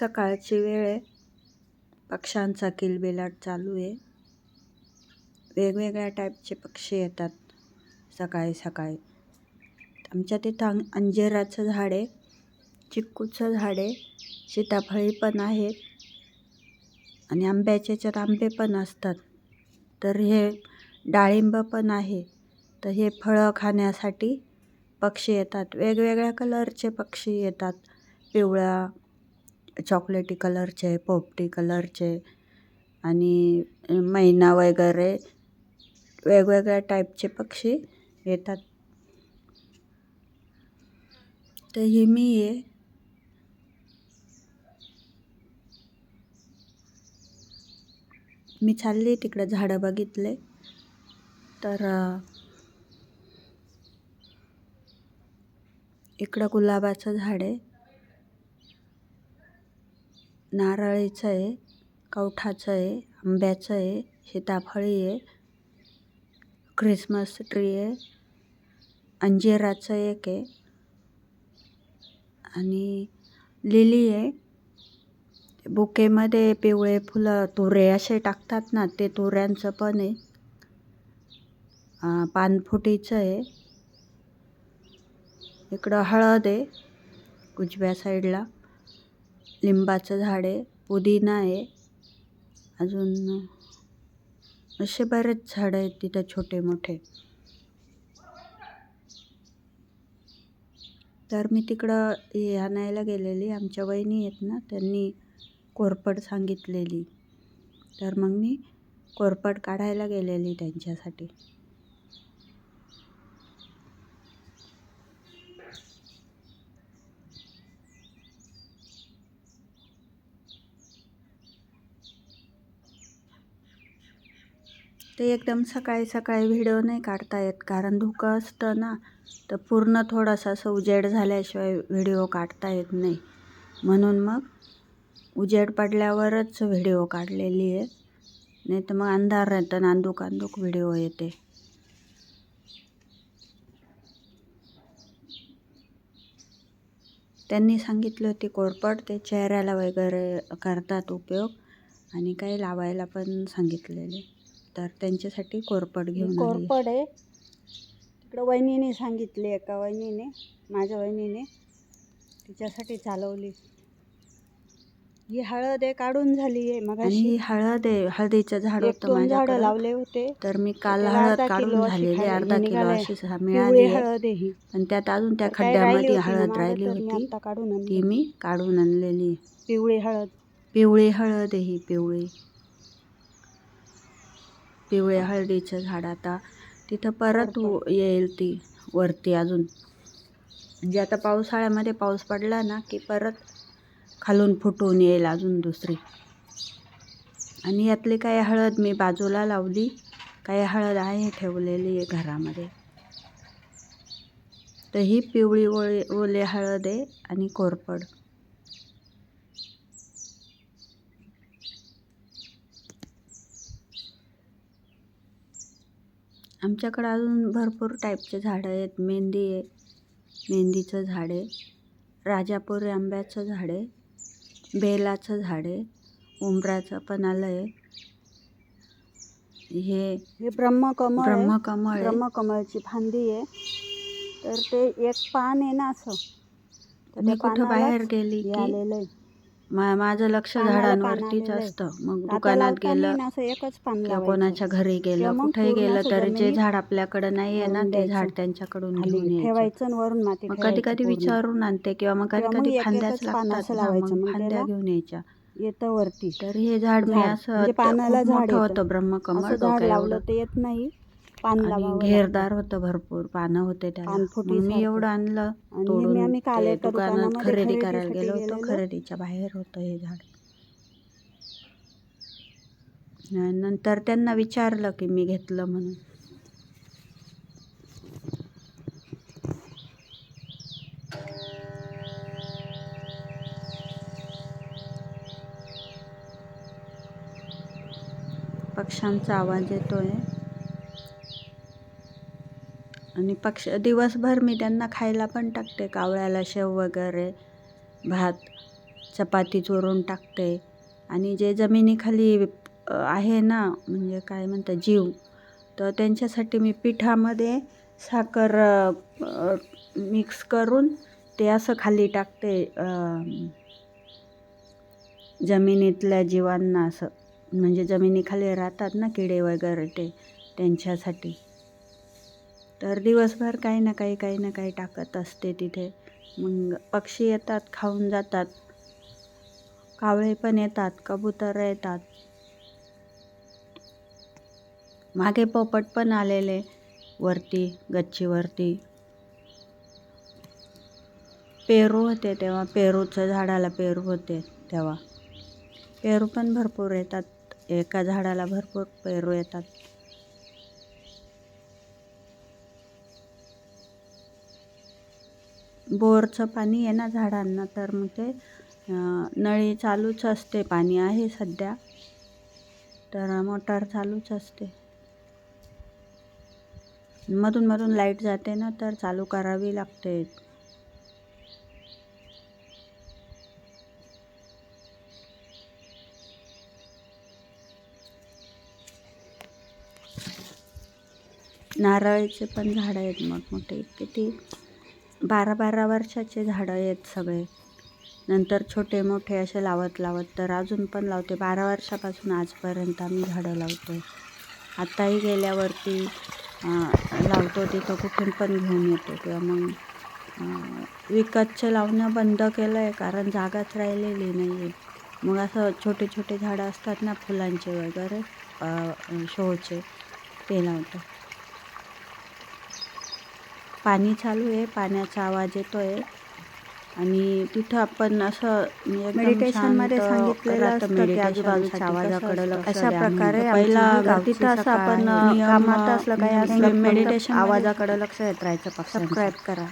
सकाळची वेळ आहे. पक्ष्यांचा किलबिलाट चालू आहे. वेगवेगळ्या टाईपचे पक्षी येतात सकाळी सकाळी. आमच्या तिथं अंजिराचं झाड आहे. चिक्कूचं झाड आहे. सीताफळी पण आहेत आणि आंब्याचे तर आंबे पण असतात. तर हे डाळिंब पण आहे. तर हे फळं खाण्यासाठी पक्षी येतात. वेगवेगळ्या कलरचे पक्षी येतात. पिवळा चॉकलेटी कलरचे पोपटी कलरचे आणि मैना वगैरे वेगवेगळ्या टाईपचे पक्षी येतात. तर ही मी आहे मी चालली तिकडं झाडं बघितले. तर इकडं गुलाबाचं झाड आहे. नारळीचं आहे कवठाचं आहे आंब्याचं आहे सीताफळी आहे ख्रिसमस ट्री आहे अंजिराचं एक आहे आणि लिली आहे. बुकेमध्ये पिवळे फुलं तुरे असे टाकतात ना ते तुऱ्यांचं पण आहे. पानफुटीचं आहे. इकडं हळद आहे उजव्या साईडला. लिंबाचं झाड आहे पुदिना आहे अजून असे बरेच झाडं आहेत तिथं छोटे मोठे. तर मी तिकडं हे आणायला गेलेली आमच्या वहिनी आहेत ना त्यांनी कोरपड सांगितलेली. तर मग मी कोरपड काढायला गेलेली त्यांच्यासाठी. ते एकदम सकाळी सकाळी व्हिडिओ नाही काढता येत कारण धुकं असतं ना तर पूर्ण थोडासा असं उजेड झाल्याशिवाय व्हिडिओ काढता येत नाही. म्हणून मग उजेड पडल्यावरच व्हिडिओ काढलेली आहे. नाही तर मग अंधार राहतं नांदूक अंदूक व्हिडिओ येते. त्यांनी सांगितलं होती कोरपड ते चेहऱ्याला वगैरे करतात उपयोग आणि काही लावायला पण सांगितलेले. तर त्यांच्यासाठी कोरपड घेऊन आली. कोरपड आहे. तिकडं वहिनीने सांगितली एका वहिनीने माझ्या वहिनीने तिच्यासाठी चालवली. ही हळद आहे काढून झाली आहे मग आणि ही हळद आहे हळदीचं झाड होतं दोन झाडं माझ्याकडं. लावले होते. तर मी काल त्याला हळद अर्धा काढून अशी झालेली अर्धा किलो. अशी सहा पिवळी मिळाली आहे. हळद आहे ही. पण त्यात अजून त्या राहिली खड्ड्यामध्ये होती हळद मागं राहिली तर मी होती. आत्ता काढून आणली. ती मी काढून आणलेली पिवळी हळद. पिवळी हळद आहे ही पिवळी. पिवळ्या हळदीचं झाड आता तिथं परत व- येईल ती वरती अजून. म्हणजे आता पावसाळ्यामध्ये पाऊस पडला ना की परत खालून फुटून येईल अजून दुसरी. आणि यातली काही हळद मी बाजूला लावली. काही हळद आहे ठेवलेली आहे घरामध्ये. तर ही पिवळी ओळी ओले हळद आहे आणि कोरपड. आमच्याकडं अजून भरपूर टाईपचे झाडं आहेत. मेहंदी आहे मेहंदीचं झाड आहे राजापुरी आंब्याचं झाड आहे बेलाचं झाड आहे उंबराचं पण आलं आहे. हे हे ब्रह्मकमळ. ब्रह्मकमळ ब्रह्मकमळची फांदी आहे. तर ते एक पान आहे ना असं. मी कुठं बाहेर गेली की? आलेलं आहे. मा माझं लक्ष झाडांवरतीच असतं मग दुकानात गेलं ना असं एकच पान किंवा. कोणाच्या घरी गेलं कुठेही गेलं तर जे झाड आपल्याकडं नाही आहे ना ते झाड. त्यांच्याकडून घेऊन यायचं ठेवायचं आणि वरून माती मग कधी कधी. विचारून आणते किंवा मग कधी कधी फांद्याच लागतात ना, मग फांद्या घेऊन यायच्या येतं वरती तर हे झाड मी झाड. असं म्हणजे ते पानाला झाड मोठं येतं. होतं ब्रह्मकमळ असं झाड डोक्या लावलं एवढं. तर येत नाही पान आणि लावावं घेरदार होतं भरपूर पानं होते त्याला. मग. मी एवढं आणलं आणि हे तोडून काल एका दुकानात दुकानामध्ये खरेदी खरेदीसाठी करायला गेलो होतो. गेलेलो. खरेदीच्या बाहेर होतं हे झाड. आणि नंतर त्यांना विचारलं की मी घेतलं म्हणून. पक्ष्यांचा आवाज येतोय. आणि पक्ष दिवसभर मी त्यांना खायला पण टाकते. कावळ्याला शेव वगैरे भात चपाती चोरून टाकते. आणि जे जमिनीखाली आहे ना म्हणजे काय म्हणतात जीव तर त्यांच्यासाठी मी पिठामध्ये साखर मिक्स करून ते असं खाली टाकते जमिनीतल्या जीवांना असं. म्हणजे जमिनीखाली राहतात ना किडे वगैरे ते त्यांच्यासाठी. तर दिवसभर काही ना काही काही ना काही टाकत असते तिथे. मग पक्षी येतात खाऊन जातात. कावळे पण येतात कबूतर येतात. मागे पोपट पण आलेले वरती गच्चीवरती. पेरू होते तेव्हा पेरूचं झाडाला पेरू होते तेव्हा. पेरू पण भरपूर येतात. एका झाडाला भरपूर पेरू येतात. बोरचं पाणी आहे ना झाडांना तर मग ते नळी चालूच असते पाणी आहे सध्या. तर मोटार चालूच असते. मधून मधून लाइट जाते ना तर चालू करावी लागते. नारळाचे पण झाडं आहेत मोठमोठे किती? बारा बारा वर्षाचे झाडं आहेत सगळे. नंतर छोटे मोठे असे लावत लावत तर अजून पण लावते. बारा वर्षापासून आजपर्यंत आम्ही झाडं लावतो आत्ताही गेल्यावरती लावतो तिथं कुठून पण घेऊन येतो. किंवा मग विकतचे लावणं बंद केलं आहे कारण जागाच राहिलेली नाही आहे मग असं छोटे छोटे झाडं असतात ना फुलांचे वगैरे शोचे ते लावतो. पाणी चालू आहे पाण्याचा आवाज येतो आहे आणि तिथं आपण असं म्हणजे मेडिटेशनमध्ये शांत सांगितलेलं की आजूबाजूच्या आवाजाकडे अशा. प्रकारे पहिला तिथं असं आपण कामात असलं काही म्हणजे असलं मेडिटेशन आवाजाकडे लक्ष द्यायचं पक्ष्यांचं. सबस्क्राईब करा.